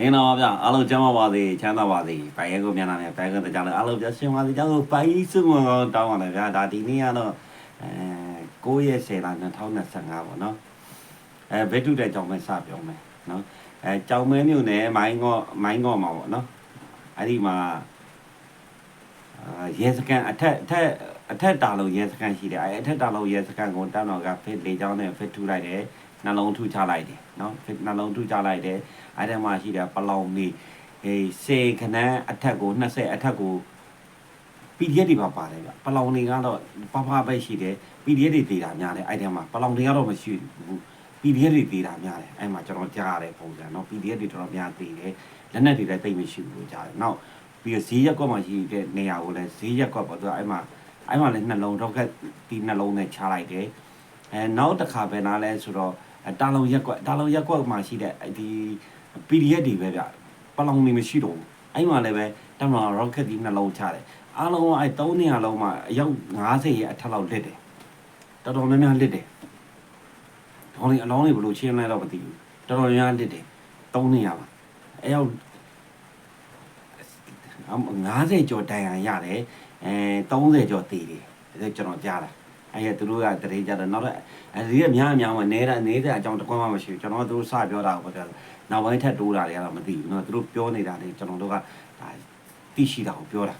အင်းတော့ဗျအားလုံးကျမ်းပါပါစေချမ်းသာပါစေဘိုင်ရဲကိုမြန်လာမြန်ဘိုင်ကတကြလို့အားလုံးပြရှင်ပါစေကျွန်တော်ဘိုင်စုံတောင်းရတယ်ဗျာဒါဒီနေ့ကတော့အဲ9ရက်10လ2025ပေါ့နော်အဲဘက်တုတဲ့ကြောင့်ပဲစပြောမယ်နော်အဲကြောင်မဲမြို့နယ်မိုင်းငေါမိုင်းငေါမှာပေါ့နော်အဲ့ဒီမှာအာရဲစကန်အထက်အထက်အထက်တာလုံးရဲစကန်ရှိတယ်အဲအထက်တာလုံးရဲစကန်ကိုတန်းတော်ကဖစ်လေချောင်းနဲ့ဖစ်ထူလိုက်တယ်နှလုံးထူချလိုက်တယ် နော်ဖစ်နှလုံးထူချလိုက်တယ် အဲ့ထဲမှာရှိတဲ့ပလောင်နေအေးစေခနန်းအထက်ကို20အထက်ကို PDF တွေပါပါတယ်ဗျပလောင်တွေကတော့ပပပဲရှိတယ် PDF တွေတည်တာများတယ်အဲ့ထဲမှာပလောင်တွေကတော့မရှိဘူး PDF တွေတည်တာများတယ်အဲ့မှာကျွန်တော်ကြားရတဲ့ပုံစံเนาะ PDF တွေတော်တော်များတည်တယ်လက်နက်တွေလည်းတိတ်မရှိဘူးလို့ကြားတယ်နောက်ပြီးတော့ဈေးရက်ကွက်မှာရှိတဲ့နေရာကိုလည်းဈေးရက်ကွက်ပေါ့သူကအဲ့မှာအဲ့မှာလည်းနှလုံးတော့ကဒီနှလုံးနဲ့ချလိုက်တယ်အဲနောက်တစ်ခါပဲနားလဲဆိုတော့ တာလုံရက်ကွက်တာလုံရက်ကွက်မှာရှိတဲ့ဒီ PDF တွေပဲဗျပလောင်နေမရှိတော့ဘူးအဲ့မှာလည်းပဲတမန် rocket ဒီနှလုံးချတယ်အားလုံးကအဲ့3နေရာလုံးမှာအယောက်90ရဲ့အထက်လောက်လစ်တယ်တော်တော်များများလစ်တယ်ခေါင်းလေးအလောင်းလေးဘယ်လိုချင်းလဲတော့မသိဘူးတော်တော်များများလစ်တယ်3နေရာပါအယောက်50ကျော်တန်ရန်ရတယ်အဲ30ကျော်တည်တယ်ဒါကျွန်တော်ကြားတာ အဲ့ရသူတို့ကတရေကြတယ်နောက်တော့အဲဒီကများများမနေတာနေတဲ့အကြောင်းတကွမှမရှိဘူးကျွန်တော်တို့စပြောတာကိုပြောတယ်နောက်ပိုင်းထပ်တိုးတာတွေကတော့မသိဘူးเนาะသူတို့ပြောနေတာတွေကျွန်တော်တို့ကဒါသိရှိတာကိုပြောတာ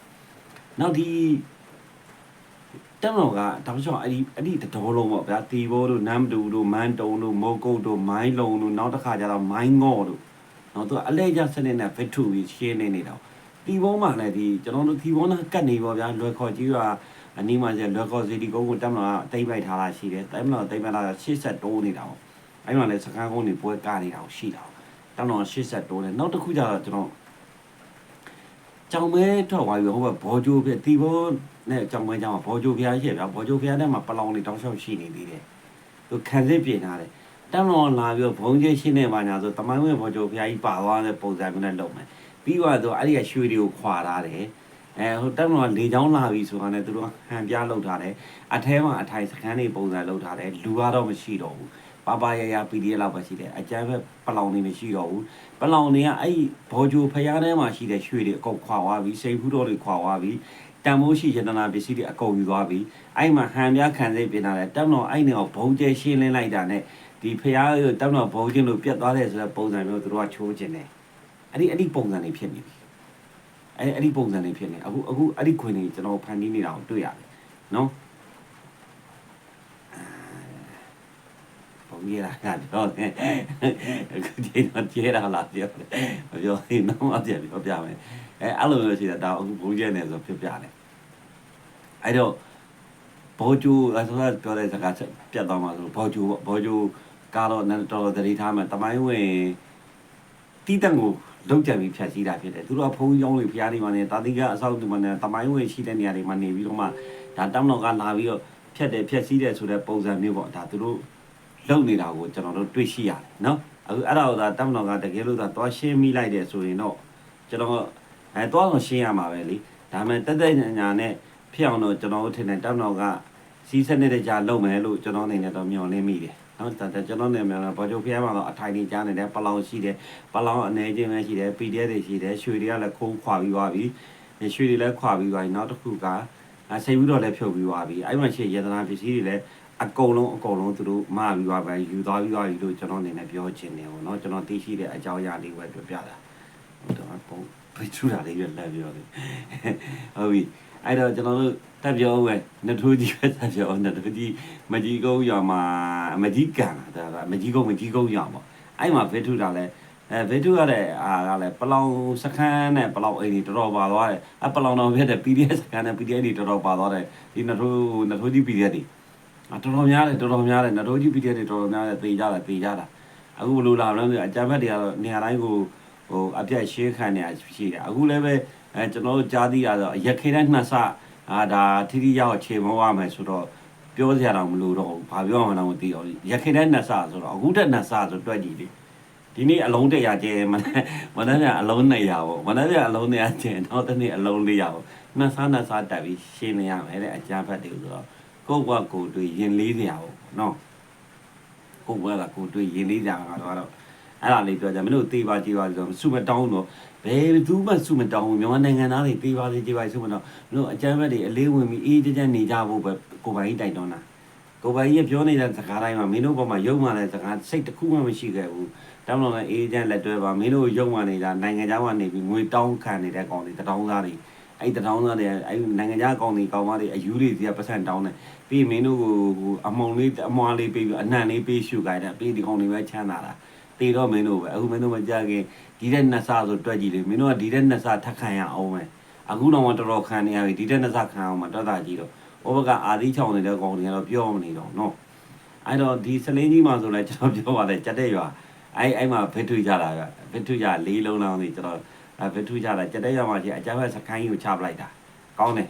နောက်ဒီတက်တော်ကတောင်ချောင်းအဲ့ဒီအဲ့ဒီတတော်လုံးပေါ့ဗျာတီဘိုးတို့နမ်တူတို့မန်တုံတို့မိုးကုတ်တို့မိုင်းလုံတို့နောက်တစ်ခါကျတော့မိုင်းငေါ့တို့နောက်သူကအလဲကျစနစ်နဲ့ဗစ်ထူပြီးရှင်းနေနေတော့တီဘုံးမှလည်းဒီကျွန်တော်တို့တီဘုံးကကတ်နေပေါ့ဗျာလွယ်ခေါ်ကြီးက အနီးမှာကျလွယ်ခေါ်စီဒီကုန်းကိုတက်မလားတိမ့်ပိုက်ထားတာရှိတယ်တိမ့်မလားတိမ့်မလား80တိုးနေတာပေါ့အဲ့မှာလည်းစကန်းကုန်းတွေပွဲကားနေတာကိုရှိတာတောင်းတော့80တိုးတယ်နောက်တစ်ခုကျတော့ကျွန်တော်ကြောင်မဲထွက်သွားပြီဟိုဘဘောဂျိုပြတီဘုံးနဲ့ကြောင်မဲကြောင်ဘောဂျိုဖျားရှိဗျာဘောဂျိုဖျားထဲမှာပလောင်တွေတောင်းလျှောက်ရှိနေသေးတယ်သူခံစစ်ပြင်ထားတယ်တမ်းတော်လာပြီးဘုံကျရှင်းနေပါညာဆိုတမိုင်းဝဲဘောဂျိုဖျားကြီးပါသွားတဲ့ပုံစံမျိုးနဲ့လုပ်မယ်ပြီးသွားတော့အဲ့ဒီကရွှေတွေကိုခွာထားတယ် အဲဟိုတက်မတော်လေချောင်းလာပြီဆိုတာနဲ့သူတို့ဟန်ပြလောက်ထားတယ်အထဲမှာအထိုင်စခန်းတွေပုံစံလောက်ထားတယ်လူကတော့မရှိတော့ဘူးပပရရ PDF လောက်ပဲရှိတယ်အကြမ်းဖက်ပလောင်တွေမရှိတော့ဘူးပလောင်တွေကအဲ့ဘောဂျိုဖျားထဲမှာရှိတဲ့ရွှေတွေအကုန်ခွာသွားပြီစိန်ဖူးတော်တွေခွာသွားပြီတန်မိုးရှိယတနာပစ္စည်းတွေအကုန်ယူသွားပြီအဲ့မှာဟန်ပြခံစိတ်ပြင်လာတယ်တက်မတော်အဲ့နေအောင်ဘုံကျဲရှင်းလင်းလိုက်တာနဲ့ဒီဖျားတက်မတော်ဘုံချင်းလို့ပြတ်သွားတယ်ဆိုတဲ့ပုံစံမျိုးသူတို့ကချိုးခြင်းတယ်အဲ့ဒီအဲ့ဒီပုံစံတွေဖြစ်နေပြီ အဲ့အဲ့ဒီပုံစံလေးဖြစ်နေအခုအခုအဲ့ဒီခွင်တွေကျွန်တော်ဖန်တီးနေတာကိုတွေ့ရတယ်နော်ပုံရတာကပြောတယ်အခုဒီတော့ကျေးတာလားပြောတယ်မပြောရင်တော့မပြပြောပြမယ်အဲအဲ့လိုမျိုးရှိတာဒါအခုဘုံကျဲနေဆိုဖြစ်ပြတယ်အဲ့တော့ဘောကျူအဆိုတော့ပြောတဲ့စကားပြတ်သွားမှာဆိုဘောကျူဘောကျူကားတော့တော်တော်သတိထားမယ်တမိုင်းဝင်တီးတန့်ကို လောက်ကြံပြီးဖြတ်စည်းတာဖြစ်တယ်သူတို့ကဖုန်းကြောင်းတွေဖျားနေမှနေတာတိကအဆောက်ဒီမှာနေတမိုင်းဝင်ရှိတဲ့နေရာတွေမှာနေပြီးတော့မှဒါတောင်းတော့ကလာပြီးတော့ဖြတ်တယ်ဖြတ်စည်းတယ်ဆိုတဲ့ပုံစံမျိုးပေါ့ဒါသူတို့လုံနေတာကိုကျွန်တော်တို့တွေ့ရှိရတယ်နော်အခုအဲ့ဒါကိုဒါတောင်းတော့ကတကယ်လို့သာသွားရှင်းမိလိုက်တယ်ဆိုရင်တော့ကျွန်တော်အဲသွားတော့ရှင်းရမှာပဲလေဒါပေမဲ့တက်တက်ညာညာနဲ့ဖြစ်အောင်တော့ကျွန်တော်တို့ထင်တယ်တောင်းတော့ကစီးစနစ်တကြလုံမယ်လို့ကျွန်တော်အနေနဲ့တော့မျှော်လင့်မိတယ် နော်ဒါကျွန်တော်နေမှာဘော်ဂျိုဖျားမှာတော့အထိုင်နေကြားနေတယ်ပလောင်ရှိတယ်ပလောင်အနေချင်းပဲရှိတယ် PDF တွေရှိတယ်ရွှေတွေကလည်းခိုးခွာပြီးသွားပြီရွှေတွေလည်းခွာပြီးသွားပြီနောက်တစ်ခုကဆိတ်ပြီးတော့လည်းဖြုတ်ပြီးသွားပြီအဲ့မှာရှိရတနာပစ္စည်းတွေလည်းအကုန်လုံးအကုန်လုံးသူတို့မပြီးသွားပဲယူသွားပြီးသွားပြီလို့ကျွန်တော်အနေနဲ့ပြောချင်တယ်ပေါ့နော်ကျွန်တော်သိရှိတဲ့အကြောင်းအရာလေးပဲပြောပြတာဟုတ်တယ်ပုံပြထူတာလေးပဲလက်ပြောတယ်ဟုတ်ပြီ အဲ့တော့ကျွန်တော်တို့တက်ပြောဦးမယ်နထိုးကြီးပဲတက်ပြောနထိုးကြီးမကြီးကုန်းရွာမှာမကြီးကန်တာဒါကမကြီးကုန်းမကြီးကုန်းရွာပေါ့အဲ့မှာဖေထူတာလည်းအဲဗီဒီယိုရတဲ့အာကလည်းပလောင်စခန်းနဲ့ပလောင်အိမ်ကြီးတော်တော်ပါသွားတယ်အပလောင်တော်ဖြစ်တဲ့ PDF စခန်းနဲ့ PDF တွေတော်တော်ပါသွားတယ်ဒီနထိုးနထိုးကြီး PDF တွေအတော်တော်များတယ်တော်တော်များတယ်နထိုးကြီး PDF တွေတော်တော်များတယ်သေကြတယ်သေကြတာအခုဘယ်လိုလာမလဲအကြမ်းဖက်တွေကတော့နေရာတိုင်းကိုဟိုအပြတ်ရှင်းခံနေရရှိတယ်အခုလည်းပဲ အဲကျွန်တော်တို့ကြားသိရတော့ရခိုင်တိုင်းနှစ်ဆအာဒါထိထိရောက်ခြေမောရမယ်ဆိုတော့ပြောစရာတော့မလိုတော့ဘူးဘာပြောမှန်းတော့မသိအောင်ရခိုင်တိုင်းနှစ်ဆဆိုတော့အခုတက်နှစ်ဆဆိုတွက်ကြည့်လေဒီနေ့အလုံးတရာကျဲမနေ့မနေ့ကအလုံး200ပေါ့မနေ့ကအလုံး200ကျဲနောက်တစ်နေ့အလုံး400ပေါ့နှစ်စားနှစ်စားတက်ပြီးရှင်းနေရမယ်တဲ့အကြမ်းဖက်တွေဆိုတော့ကိုယ့်ဘဝကိုယ်တွေ့ရင်လေးစရာပေါ့နော်ကိုယ့်ဘဝကကိုယ်တွေ့ရင်လေးစရာကတော့ အဲအဲ့ဒါလေးပြောကြမင်းတို့သေးပါကြည်ပါဆိုစုမတောင်းတော့ဘယ်သူမှစုမတောင်းဘူးမြန်မာနိုင်ငံသားတွေသေးပါသေးကြည်ပါစုမတောင်းမင်းတို့အကြမ်းဖက်တွေအလေးဝင်ပြီးအေးကြကြနေကြဖို့ပဲကိုပိုင်ကြီးတိုက်တွန်းတာကိုပိုင်ကြီးပြောနေတဲ့စကားတိုင်းမှာမင်းတို့ဘက်မှာယုံမှလည်းစကားစိတ်တစ်ခုမှမရှိခဲ့ဘူးတောင်းတော့လည်းအေးချမ်းလက်တွဲပါမင်းတို့ယုံမှနေတာနိုင်ငံခြားမှာနေပြီးငွေတောင်းခံနေတဲ့ကောင်တွေတတောင်းသားတွေအဲ့တတောင်းသားတွေအဲ့နိုင်ငံခြားကောင်တွေကောင်မတွေအယူတွေစီကပတ်စံတောင်းတယ်ပြီးမင်းတို့ကိုအမောင်လေးအမွားလေးပေးပြီးအနှံ့လေးပေးရှုခိုင်းတယ်ပြီးဒီကောင်တွေပဲချမ်းသာတာ တေတော့မင်းတို့ပဲအခုမင်းတို့မကြခင်ဒီတဲ့နှစ်ဆဆိုတွက်ကြည့်လေမင်းတို့ကဒီတဲ့နှစ်ဆထပ်ခံရအောင်ပဲအခုတော့မတော်တော်ခံနေရပြီဒီတဲ့နှစ်ဆခံအောင်မတော်တာကြည့်တော့ဘဘကအာသီးချောင်းနေတဲ့ကောင်တွေကတော့ပြောမနေတော့နော်အဲ့တော့ဒီစလင်းကြီးမှာဆိုလဲကျွန်တော်ပြောပါတယ်ကြက်တဲ့ရွာအဲ့အဲ့မှာဖစ်ထွေကြတာကဖစ်ထွေကြလေးလုံးလောင်းနေကျွန်တော်ဖစ်ထွေကြတာကြက်တဲ့ရွာမှာကြီးအကြမ်းဖက်စကိုင်းကိုချပလိုက်တာကောင်းတယ်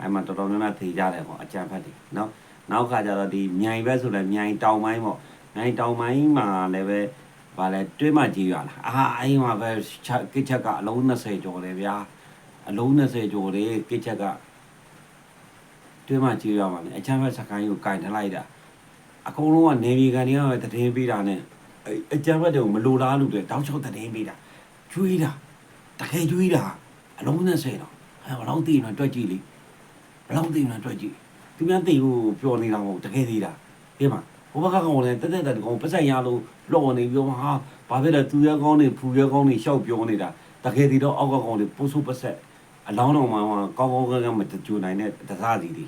အဲ့မှာတော်တော်များများထေကြတယ်ပေါ့အကြမ်းဖက်တွေနော်နောက်ကကြတော့ဒီမြိုင်ဘက်ဆိုလဲမြိုင်တောင်ပိုင်းပေါ့မြိုင်တောင်ပိုင်းမှာလည်းပဲ ဗာလဲတွဲမကြည့်ရလားအာအိမ်မှာပဲချက်ကိချက်ကအလုံး20ကျော်တယ်ဗျာအလုံး20ကျော်တယ်ကိချက်ကတွဲမကြည့်ရမှာလေအချမ်းဘက်စကိုင်းကိုကင်ထလိုက်တာအကုန်လုံးကနေပြည်ကန်တွေကပဲတည်င်းပေးတာနဲ့အချမ်းဘက်တွေကိုမလိုလားလို့တဲ့တောက်ချောက်တည်င်းပေးတာကျွေးတာတကယ်ကျွေးတာအလုံး20တော့အဲဘလောက်တည်နေတွက်ကြည့်လေဘလောက်တည်နေတွက်ကြည့်သူများတည်ကိုပျော်နေတာမဟုတ်တကယ်တည်တာဒီမှာ ဘဘကကောင်လည်းတက်တက်တက်ကောင်ပတ်စံရလို့လော်နေပြီးတော့ဟာဘာဖြစ်လဲသူရဲကောင်းနေဖူရဲကောင်းနေရှောက်ပြောနေတာတကယ်ဒီတော့အောက်ကကောင်တွေပိုးဆိုးပတ်ဆက်အလောင်းတော်မှာကောင်းကောင်းကကမကြိုနိုင်တဲ့တစားစီတွေ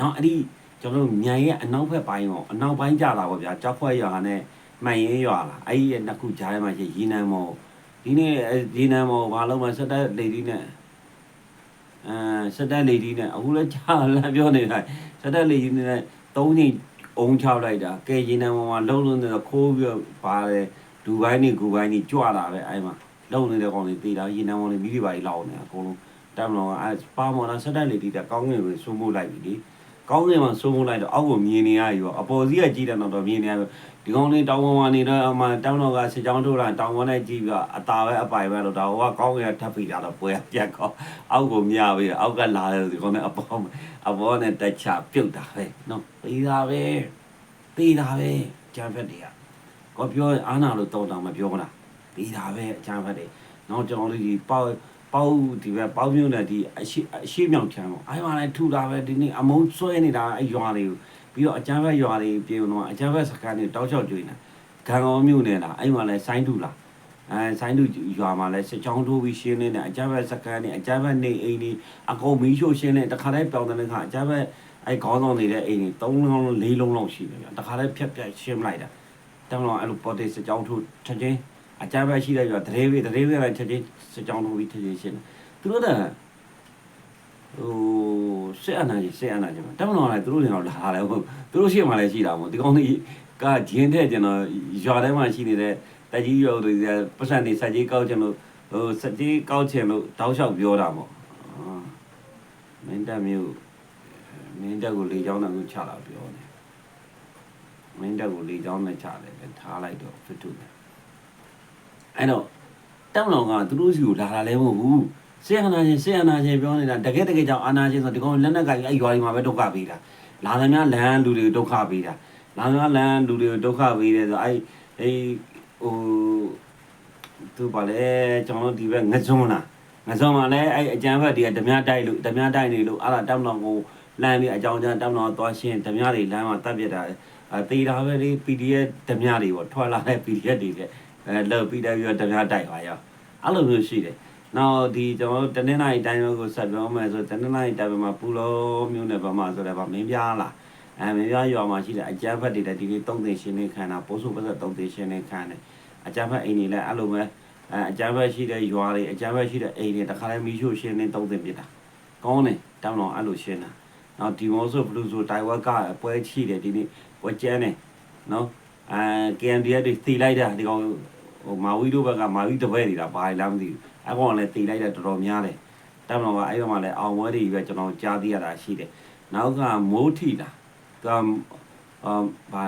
နောက်အဲ့ဒီကျွန်တော်တို့မြိုင်ရဲ့အနောက်ဘက်ပိုင်းရောအနောက်ပိုင်းကြတာပေါ့ဗျာကြောက်ဖွဲ့ရွာနဲ့မှန်ရင်ရွာလာအဲ့ဒီရဲ့နှစ်ခုကြားထဲမှာရှိရေနံမော်ဒီနေ့ရေနံမော်ဘာလို့မှစက်တက်လေဒီနဲ့အဲစက်တက်လေဒီနဲ့အခုလည်းကြားလာပြောနေတာစက်တက်လေဒီနဲ့ သုံးချိန်အုံချောက်လိုက်တာကဲရင်နံပေါ်မှာလုံလုံနေတော့ခိုးပြီးတော့ပါတယ်ဒူဘိုင်းနေဂူဘိုင်းနေကြွတာပဲအဲ့မှာလုံနေတဲ့ကောင်တွေတေးတာရင်နံပေါ်နေမိတွေပါကြီးလောက်နေအကုန်လုံးတမ်လောကအဲပါမော်လာဆက်တက်လေတီးတာကောင်းငယ်ကိုစိုးမိုးလိုက်ပြီလေကောင်းငယ်မှာစိုးမိုးလိုက်တော့အောက်ကိုမြင်နေရရောအပေါ်စီးကကြည့်တယ်တော့မြင်နေရ ဒီကောင်လေးတောင်ပေါ်မှာနေတော့အမှတောင်တော်ကစစ်ကြောင်းထိုးတာတောင်ပေါ်နဲ့ကြည့်ပြီးတော့အသာပဲအပိုင်ပဲလို့ဒါဟိုကကောင်းငယ်ထပ်ပြီးတာတော့ပွဲပြက်ကောအောက်ကိုမြပြီးအောက်ကလာတယ်ဒီကောင်နဲ့အပေါ်အပေါ်နဲ့တက်ချပြုတ်တာပဲနော်ပြီးတာပဲပြီးတာပဲကြံဖက်တွေကကောပြောအာနာလို့တောင်းတောင်းမပြောလားပြီးတာပဲကြံဖက်တွေနောက်ကျွန်တော်တို့ဒီပေါက်ပေါက်ဒီပဲပေါက်မြုံနဲ့ဒီအရှိအရှိမြောက်ချမ်းပေါ့အဲ့မှာလည်းထူတာပဲဒီနေ့အမုန်းဆွဲနေတာအဲ့ရွာတွေကို ပြီးတော့အကျန်းဘက်ရွာတွေပြေတော့အကျန်းဘက်စကန်တွေတောက်ချောက်ကျွေးနေတာဂံကောမြို့နယ်လားအဲ့မှာလည်းဆိုင်းထူလားအဲဆိုင်းထူရွာမှာလည်းစစ်ချောင်းထိုးပြီးရှင်းနေတယ်အကျန်းဘက်စကန်တွေအကျန်းဘက်နေအိမ်တွေအကုန်မီးရှို့ရှင်းနေတခါတည်းပြောင်းတဲ့ခါအကျန်းဘက်အဲ့ခေါင်းဆောင်နေတဲ့အိမ်တွေ၃လုံး၄လုံးလောက်ရှိတယ်ဗျတခါတည်းဖြတ်ဖြတ်ရှင်းလိုက်တာတောင်းတော့အဲ့လိုပေါ်တေစစ်ချောင်းထိုးချက်ချင်းအကျန်းဘက်ရှိတဲ့ရွာတရေဝေတရေဝေလည်းချက်ချင်းစစ်ချောင်းထိုးပြီးချက်ချင်းရှင်းတယ်သူတို့က ဟိုစစ်အနာကြီးစစ်အနာကြီးမှာတောင်းတော့လည်းသူတို့တွေတော့လာတယ်ဟုတ်သူတို့ရှိမှလည်းရှိတာမို့ဒီကောင်းကြီးကဂျင်းတဲ့ကျွန်တော်ရွာထဲမှာရှိနေတဲ့တကြီးရုပ်တွေပတ်စံနေစက်ကြီးကောက်ချင်လို့ဟိုစက်ကြီးကောက်ချင်လို့တောက်လျှောက်ပြောတာပေါ့မင်းတက်မျိုးမင်းတက်ကိုလေချောင်းနဲ့ကိုချလာပြောနေမင်းတက်ကိုလေချောင်းနဲ့ချတယ်ထားလိုက်တော့ဖစ်ထုတယ်အဲ့တော့တောင်းတော်ကသူတို့စီကိုလာတာလည်းမဟုတ်ဘူး ဆေးအာနာရှင်ဆေးအာနာရှင်ပြောနေတာတကယ်တကယ်ကြောင့်အာနာရှင်ဆိုဒီကောင်လက်နက်ကကြီးအဲ့ရွာတွေမှာပဲဒုက္ခပေးတာလာသမျှလမ်းလူတွေဒုက္ခပေးတာလာသမျှလမ်းလူတွေဒုက္ခပေးတယ်ဆိုအဲ့အဲ့ဟိုသူပါလေကျွန်တော်ဒီဘက်ငစုံလားငစုံမှာလည်းအဲ့အကြမ်းဖက်တွေကဓမြတိုက်လို့ဓမြတိုက်နေလို့အဲ့ဒါတောင်းတော်ကိုလမ်းပြီးအကြောင်းကြားတောင်းတော်သွားရှင်းဓမြတွေလမ်းမှာတတ်ပြစ်တာအဲတေးတာပဲလေ PDF ဓမြတွေပေါ့ထွက်လာတဲ့ PDF တွေတဲ့အဲလော်ပြီးတယ်ပြီးတော့ဓမြတိုက်ပါရောအဲ့လိုမျိုးရှိတယ် နောက်ဒီကျွန်တော်တနင်္လာရီတိုင်းကိုဆက်ပြောမယ်ဆိုတနင်္လာရီတိုင်းမှာပူလုံးမျိုးနဲ့ဗမာဆိုလည်းဗမင်းပြားလားအဲမင်းပြားရွာမှာရှိတဲ့အကြမ်းဖက်တွေလည်းဒီနေ့တုံးသိရှင်းနေခံတာပိုးစုပတ်သက်တုံးသိရှင်းနေခံတယ်အကြမ်းဖက်အိမ်တွေလည်းအဲ့လိုပဲအဲအကြမ်းဖက်ရှိတဲ့ရွာတွေအကြမ်းဖက်ရှိတဲ့အိမ်တွေတခါလဲမီးရှို့ရှင်းနေတုံးသိပြစ်တာကောင်းတယ်တောင်းတော့အဲ့လိုရှင်းတာနောက်ဒီမောဆိုဘလူးဆိုတိုင်ဝက်ကပွဲချိတယ်ဒီနေ့ပွဲကျန်းတယ်နော်အဲ KNDF တွေတီလိုက်တာဒီကောင်ဟိုမာဝီတို့ဘက်ကမာဝီတပည့်နေတာဘာလဲမသိဘူး အဲ့ကောင်ကလည်းတီလိုက်တာတော်တော်များတယ်တက်မတော်ကအဲ့ကောင်ကလည်းအောင်ဝဲတွေပဲကျွန်တော်ကြားသိရတာရှိတယ်နောက်ကမိုးထီတာသူကအာဘာ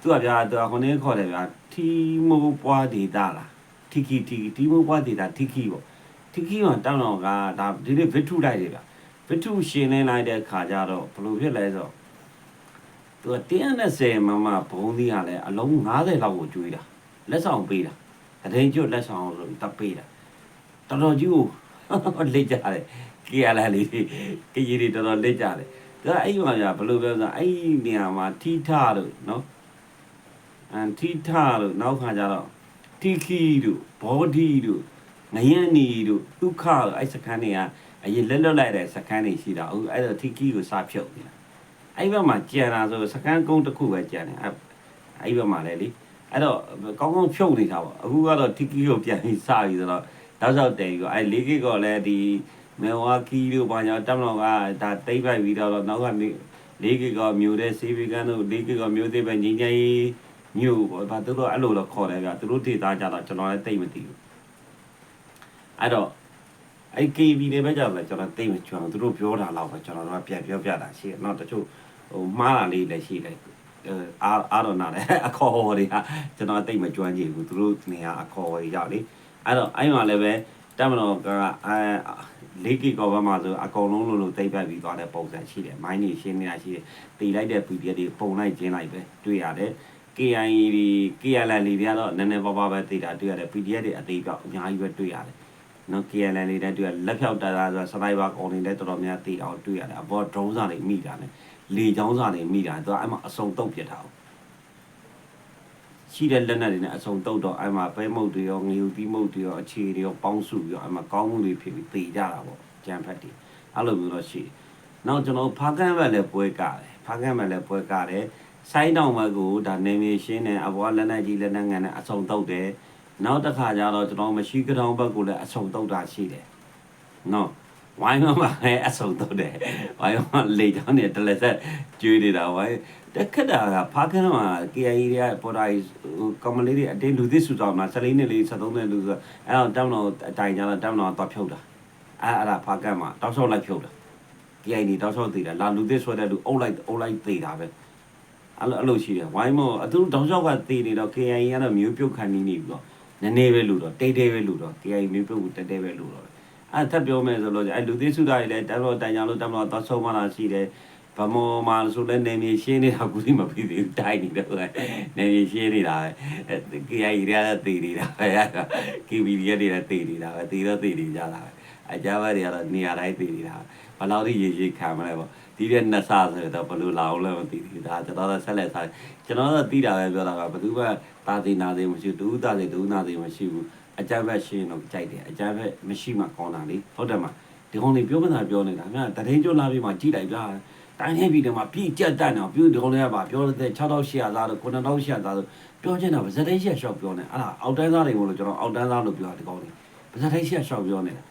သူကဗျာသူကခုနေခေါ်တယ်ဗျာထီမိုးပွားဒေတာလားထီကီထီထီမိုးပွားဒေတာထီကီပေါ့ထီကီကတောင်းတော့ကဒါဒီနေ့ဗစ်ထုလိုက်တယ်ဗျာဗစ်ထုရှင်နေလိုက်တဲ့ခါကျတော့ဘယ်လိုဖြစ်လဲဆိုတော့သူသူက120မမဘုံသီးကလည်းအလုံး90လောက်ကိုကျွေးတာလက်ဆောင်ပေးတာ တရင်ကျွတ်လက်ဆောင်လို့တပ်ပေးတာတော်တော်ကြီးကိုလက်ကြတယ်ကြည်ရလာလေကကြီးတွေတော်တော်လက်ကြတယ်ဒါအဲ့မှာညာဘယ်လိုပြောဆိုအဲ့ဒီနေရာမှာထိထလို့နော်အန်ထိထလို့နောက်ခါကျတော့တီခီတို့ဘောဒီတို့ငရန်နီတို့ဒုက္ခတို့အဲ့စခန်းတွေကအရင်လက်လွတ်လိုက်တဲ့စခန်းတွေရှိတာအခုအဲ့တော့တီခီကိုစဖြုတ်နေတာအဲ့ဘက်မှာကြံတာဆိုစကန်ကုန်းတစ်ခုပဲကြံတယ်အဲ့အဲ့ဘက်မှာလည်းလေ အဲ့တော့ကောင်းကောင်းဖြုတ်နေတာပေါ့အခုကတော့တီကီကိုပြန်ပြီးစပြီဆိုတော့တောက်လျှောက်တယ်ပြီးတော့အဲ့လေးကီကလည်းဒီမေဝါကီတို့ဘာညာတက်မလို့ကဒါတိမ့်ပိုက်ပြီးတော့နောက်ကလေးကီကမြို့တဲ့စေဗီကန်တို့လေးကီကမြို့သေးပဲငင်းငယ်မြို့ပေါ့ဘာသူတို့အဲ့လိုတော့ခေါ်တယ်ဗျသူတို့ဒေသကြတော့ကျွန်တော်လည်းတိတ်မသိဘူးအဲ့တော့အဲ့ KB တွေပဲကြောက်လဲကျွန်တော်သိမချွန်သူတို့ပြောတာတော့ပဲကျွန်တော်တို့ကပြန်ပြောပြတာရှိတယ်။နောက်တချို့ဟိုမှားတာလေးလည်းရှိတယ်။ အဲအားအားတော့နာတယ်အခေါ်ဟော်တွေကကျွန်တော်သိမကျွမ်းကြည့်ဘူးသူတို့နေရာအခေါ်ဟော်တွေရောက်လေ။အဲ့တော့အဲ့မှာလည်းပဲတက်မတော်ကအဲလေးကီကောဘမှာဆိုအကုန်လုံးလို့လို့သိမ့်ပတ်ပြီးသွားတဲ့ပုံစံရှိတယ်။မိုင်းနေရှင်းနေတာရှိတယ်။တီလိုက်တဲ့ PDF တွေပုံလိုက်ကျင်းလိုက်ပဲတွေ့ရတယ်။ KIA တွေ KLL တွေကတော့နည်းနည်းပါးပါးပဲသိတာတွေ့ရတယ် PDF တွေအသေးပြောက်အများကြီးပဲတွေ့ရတယ် နော် KLN လေးတဲ့တွေ့ရလက်ဖြောက်တာတာဆိုစနိုက်ပါကောင်တွေလည်းတော်တော်များသိအောင်တွေ့ရတယ်အပေါ် drone စာတွေမိတာနဲ့လေချောင်းစာတွေမိတာသူကအဲ့မှာအစုံတုတ်ပြစ်ထားအောင်ရှိတဲ့လက်နက်တွေနဲ့အစုံတုတ်တော့အဲ့မှာပဲမုတ်တွေရောငယူပြီးမုတ်တွေရောအခြေတွေရောပေါင်းစုပြီးတော့အဲ့မှာကောင်းမှုတွေဖြစ်ပြီးသေကြတာပေါ့ကြံဖက်တွေအဲ့လိုမျိုးတော့ရှိတယ်နောက်ကျွန်တော်ဖားကန်းဘက်လည်းပွဲကတယ်ဖားကန်းဘက်လည်းပွဲကတယ်ဆိုင်းတောင်ဘက်ကိုဒါနေမြေရှင်းတယ်အပေါ်ကလက်နက်ကြီးလက်နက်ငယ်နဲ့အစုံတုတ်တယ် နောက်တစ်ခါကျတော့ကျွန်တော်မရှိကတောင်ဘက်ကိုလည်းအဆုံတုတ်တာရှိတယ်။နော်ဝိုင်းမမှာလည်းအဆုံတုတ်တယ်။ဝိုင်းမလေချောင်းနဲ့တလက်ဆက်ကျွေးနေတာဝိုင်းတက်ခက်တာကဖားခန်းမှာ KIA တွေကပေါ်တာကမ္မလေးတွေအတင်းလူသစ်စုဆောင်မှာ14နှစ်လေး73နှစ်လူဆိုအဲ့တော့တောင်းတော့အတိုင်ကြတော့တောင်းတော့တော့ဖြုတ်တာအဲ့အဲ့ဒါဖားခန်းမှာတောက်လျှောက်လိုက်ဖြုတ်တာ KIA တွေတောက်လျှောက်သေးတာလာလူသစ်ဆွဲတဲ့လူအုပ်လိုက်အုပ်လိုက်သေးတာပဲအဲ့လိုအဲ့လိုရှိတယ်ဝိုင်းမအတူတောက်လျှောက်ကသေးနေတော့ KIA ကတော့မျိုးပြုတ်ခံနေနေပြီတော့ နည်းနည်းပဲလို့တော့တိတ်တိတ်ပဲလို့တော့ KI မျိုးပြုတ်ကိုတက်တက်ပဲလို့တော့အဲ့ထပ်ပြောမယ်ဆိုလို့အဲ့လူသိစုတာတွေလည်းတက်တော့တိုင်ကြလို့တက်မလို့သွားဆုံးမလာရှိတယ်ဗမောမှာဆိုလဲနေမြေရှင်းနေတာကူစီမပြီးသေးဘူးတိုင်းနေတယ်ဟုတ်နေမြေရှင်းနေတာပဲ KI ရတဲ့တည်နေတာပဲ KB ရတဲ့တည်နေတာပဲတည်တော့တည်နေကြတာပဲအကြမ်းပဲတွေကတော့နေရာတိုင်းတည်နေတာဘယ်လောက်ထိရေရေခံမလဲပေါ့ဒီတဲ့နှစ်ဆဆိုတော့ဘယ်လိုလာအောင်လဲမသိဘူးဒါကျွန်တော်တော့ဆက်လက်စားကျွန်တော်တော့တီးတာပဲပြောတာကဘယ်သူမှ တာသိနာသိမရှိဘူးဒူးတာသိဒူးနာသိမရှိဘူးအကြမ်းဖက်ရှင်းတော့ကြိုက်တယ်အကြမ်းဖက်မရှိမှကောင်းတာလေဟုတ်တယ်မဒီကောင်တွေပြောမှသာပြောနေတာအများတရင်ကျွလာပြီးမှကြည့်လိုက်ပြတိုင်းနေပြီတည်းမှာပြည့်ကြက်တတ်တော့ပြုဒီကောင်တွေကပါပြောတဲ့6800သားတို့9800သားတို့ပြောချင်တာဗဇက်တိုင်းရှက်ရှော့ပြောနေအဲ့ဒါအောက်တန်းသားတွေမို့လို့ကျွန်တော်အောက်တန်းသားလို့ပြောတာဒီကောင်တွေဗဇက်တိုင်းရှက်ရှော့ပြောနေတာ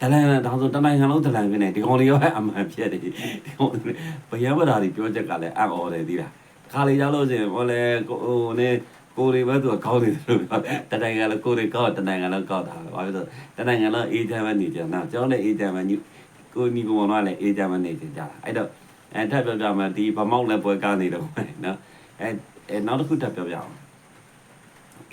ဒလန်ဒါဆိုတနိုင်ငံလုံးဒလန်ဖြစ်နေဒီကောင်လေးရောအမှန်ဖြစ်တယ်ဒီကောင်ဘယံပဒါတွေပြောချက်ကလည်းအံ့ဩတယ်ဒီလား ခါလေးကြောက်လို့ဆိုရင်ဟိုလေဟိုနေကိုတွေပဲသူကကောင်းနေတယ်လို့ပြောတနိုင်ငံလုံးကိုတွေကောက်တနိုင်ငံလုံးကောက်တာဘာလို့လဲတနိုင်ငံလုံးအေးချမ်းပဲနေကြတာကျွန်တော်လည်းအေးချမ်းပဲညကိုညီကောင်တော့လည်းအေးချမ်းပဲနေကြတာအဲ့တော့အဲထပ်ပြောပြမယ်ဒီဗမောက်လည်းပွဲကားနေတော့နော်အဲအဲနောက်တစ်ခုထပ်ပြောပြအောင်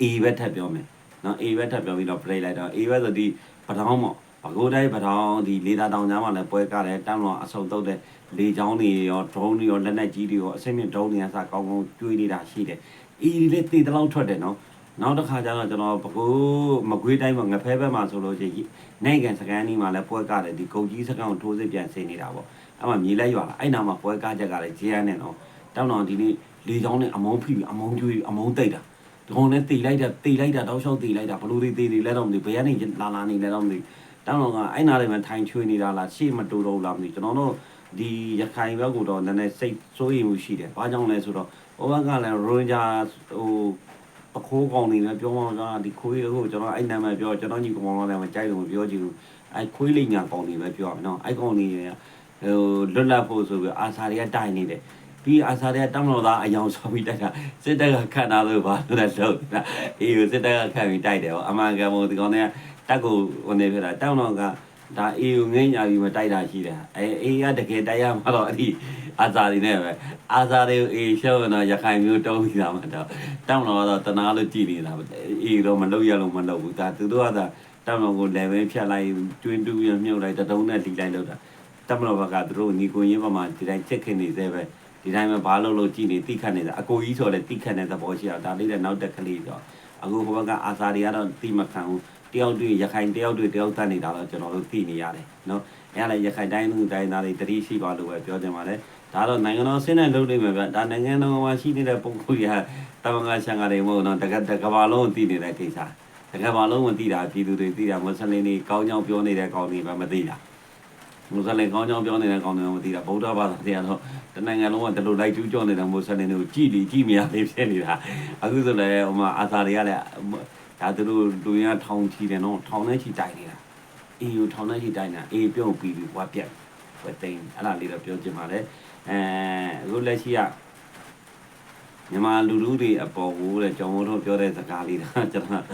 အေးပဲထပ်ပြောမယ်နော်အေးပဲထပ်ပြောပြီးတော့ play လိုက်တော့အေးပဲဆိုဒီပထောင်းပေါ့ ဘကိုးတိုင်းပထောင်ဒီလေသာတောင်ကြားမှာလည်းပွဲကားတယ်တမ်းတော်အဆုံတုတ်တဲ့လေချောင်းတွေရော drone တွေရောလက်နက်ကြီးတွေရောအစိမ့်မြင့် drone တွေကစကောင်းကောင်းကျွေးနေတာရှိတယ်။အီဒီလေးတည်တလောက်ထွက်တယ်နော်။နောက်တစ်ခါကျတော့ကျွန်တော်ဘကိုးမကွေးတိုင်းမှာငဖဲဘက်မှာဆိုလို့ရှိရင်နိုင်ငံစကန်ဒီမှာလည်းပွဲကားတယ်ဒီကုန်ကြီးစကန်ကိုထိုးစစ်ပြန်ဆင်းနေတာပေါ့။အဲ့မှာမြေလက်ရွာလာအဲ့နာမှာပွဲကားချက်ကလည်းဂျီယန်နဲ့နော်။တောင်းတော်ဒီနေ့လေချောင်းနဲ့အမုန်းဖိပြီးအမုန်းကျွေးအမုန်းတိတ်တာ။ဒီကောင်နဲ့တေလိုက်တာတေလိုက်တာတောက်လျှောက်တေလိုက်တာဘလို့တေတေလဲတော့မသိဘယ်ကနေလာလာနေလဲတော့မသိ တောင်းတော့ကအဲ့နာတွေမှာထိုင်ချွေးနေတာလားရှေ့မတူတော့လားမသိကျွန်တော်တို့ဒီရခိုင်ဘက်ကတော့နည်းနည်းစိတ်စိုးရိမ်မှုရှိတယ်။ဘာကြောင့်လဲဆိုတော့ဟိုဘက်ကလည်းရိုဂျာဟိုပခိုးကောင်နေလည်းပြောမှကဒီခွေးကိုကျွန်တော်အဲ့နာမည်ပြောကျွန်တော်ညီကောင်လည်းမကြိုက်လို့မပြောချင်ဘူး။အဲ့ခွေးလိညာကောင်နေပဲပြောရမယ်နော်။အဲ့ကောင်နေဟိုလွတ်လပ်ဖို့ဆိုပြီးအာစာတွေကတိုင်နေတယ်။ပြီးအာစာတွေကတမလို့သားအယောင်ဆောပြီးတိုက်တာစစ်တပ်ကခတ်သားလို့ဘာလို့လဲလို့အေးစစ်တပ်ကခတ်ပြီးတိုက်တယ်ဟောအမှန်ကန်မို့ဒီကောင်တွေက တက်ကိုဟိုနေဖြစ်တာတောင်းတော့ကဒါအေးကိုငိမ့်ညာပြီးမတိုက်တာရှိတယ်အဲအေးကတကယ်တိုက်ရမှာတော့အဲ့ဒီအာဇာတွေနဲ့ပဲအာဇာတွေကိုအေးရှောင်းတော့ရခိုင်မျိုးတုံးပြီးတာမှတော့တောင်းတော့တနာလို့ကြည်နေတာအေးတော့မလုပ်ရလို့မလုပ်ဘူးဒါသူတို့ကသာတောင်းတော့ကို level ဖြတ်လိုက်တွင်းတူးရမြုပ်လိုက်တတုံးနဲ့တီးလိုက်လို့တာတမလို့ဘကသူတို့ညီကိုရင်းပမာဒီတိုင်းချက်ခင်နေသေးပဲဒီတိုင်းပဲဘာလို့လို့ကြည်နေတိခတ်နေတာအကိုကြီးဆိုလည်းတိခတ်နေတဲ့သဘောရှိအောင်ဒါလေးတဲ့နောက်တက်ကလေးတော့အခုဘက်ကအာစာတွေကတော့တိမခံဘူး တယောက်တွေ့ရခိုင်တယောက်တွေ့တယောက်တတ်နေတာတော့ကျွန်တော်တို့သိနေရတယ်နော်အဲ့ဒါလည်းရခိုင်တိုင်းလူတိုင်းသားတွေတတိရှိပါလို့ပဲပြောချင်ပါတယ်ဒါတော့နိုင်ငံတော်ဆင်းတဲ့လုပ်နေမှာဗျဒါနိုင်ငံတော်မှာရှိနေတဲ့ပုံကိုရတမန်ကရှန်ကတွေမဟုတ်တော့တကတကဘာလုံးသိနေတဲ့ကိစ္စတကဘာလုံးမသိတာပြည်သူတွေသိတာမွတ်စလင်တွေကောင်းကြောင်ပြောနေတဲ့ကောင်းတွေပဲမသိတာမွတ်စလင်ကောင်းကြောင်းပြောနေတဲ့ကောင်းတွေမသိတာဗုဒ္ဓဘာသာတွေကတော့တနိုင်ငံလုံးကဒီလိုလိုက်ကျူးကျော်နေတဲ့မွတ်စလင်တွေကိုကြည်လီကြည်မရလေးဖြစ်နေတာအခုဆိုလည်းဟိုမှာအာသာတွေကလည်း ဒါသူတို့လူရထောင်ချီတယ်နော်ထောင်နဲ့ချီတိုင်နေတာအေးယူထောင်နဲ့ချီတိုင်နေတာအေးပြုံးပြီးပြီးဘွားပြက်ဝက်သိန်းအဲ့ဒါလေးတော့ပြောချင်ပါလေအဲအခုလက်ရှိကမြန်မာလူလူတွေအပေါ်ကိုတဲ့ကျောင်းမိုးတို့ပြောတဲ့စကားလေးတော့ကျွန်တော်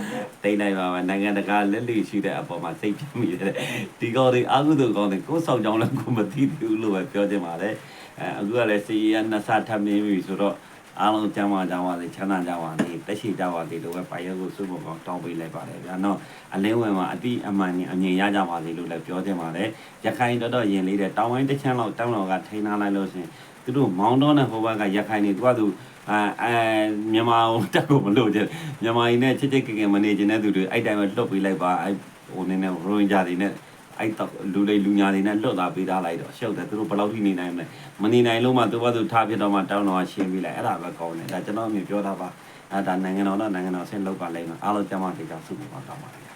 တိတ်လိုက်ပါမယ်နိုင်ငံတကာလက်လီရှိတဲ့အပေါ်မှာစိတ်ပြမိတယ်ဒီကောတွေအာဟုသူကောင်းတယ်ကိုယ်ဆောင်ကြောင်းလည်းကိုမသိသေးဘူးလို့ပဲပြောချင်ပါတယ်အဲအခုကလည်းစီရနှစ်ဆထပ်မင်းပြီဆိုတော့ အားလုံးကျမ်းမာကြပါစေချမ်းသာကြပါစေတက်ရှိကြပါစေလို့ပဲပါရုပ်ကိုစုဖို့ကောင်းတောင်းပေးလိုက်ပါတယ်ဗျာနော်အလင်းဝင်မှာအတိအမှန်နဲ့အမြင်ရကြပါစေလို့လည်းပြောချင်ပါတယ်ရခိုင်တော်တော်ရင်လေးတဲ့တောင်းဝိုင်းတစ်ချမ်းလောက်တောင်းတော်ကထိန်းထားလိုက်လို့ရှင်သူတို့မောင်းတော့တဲ့ဟိုဘက်ကရခိုင်နေသူကသူအဲအဲမြန်မာတက်ကိုမလို့ကျမြန်မာရင်းနဲ့ချစ်ချစ်ကင်ကင်မနေခြင်းတဲ့သူတွေအဲ့တိုင်းပဲလွတ်ပေးလိုက်ပါအဲ့ဟိုနေနဲ့ရိုဟင်ဂျာတွေနဲ့ အဲ့တော့လူလေးလူညာတွေနဲ့လွတ်သားပေးထားလိုက်တော့ရှုပ်တယ်သူတို့ဘယ်လောက်ထိနေနိုင်မလဲမနေနိုင်လို့မှသူကသူထားပြတော့မှတောင်းတော့ရှင်းပေးလိုက်အဲ့ဒါပဲကောင်းတယ်ဒါကျွန်တော်အမြင်ပြောတာပါအဲ့ဒါနိုင်ငံတော်တော့နိုင်ငံတော်ဆင်းလောက်ပါလိမ့်မယ်အားလုံးကျမ်းမာကြကြစုဖို့ပါတောင်းပါတယ်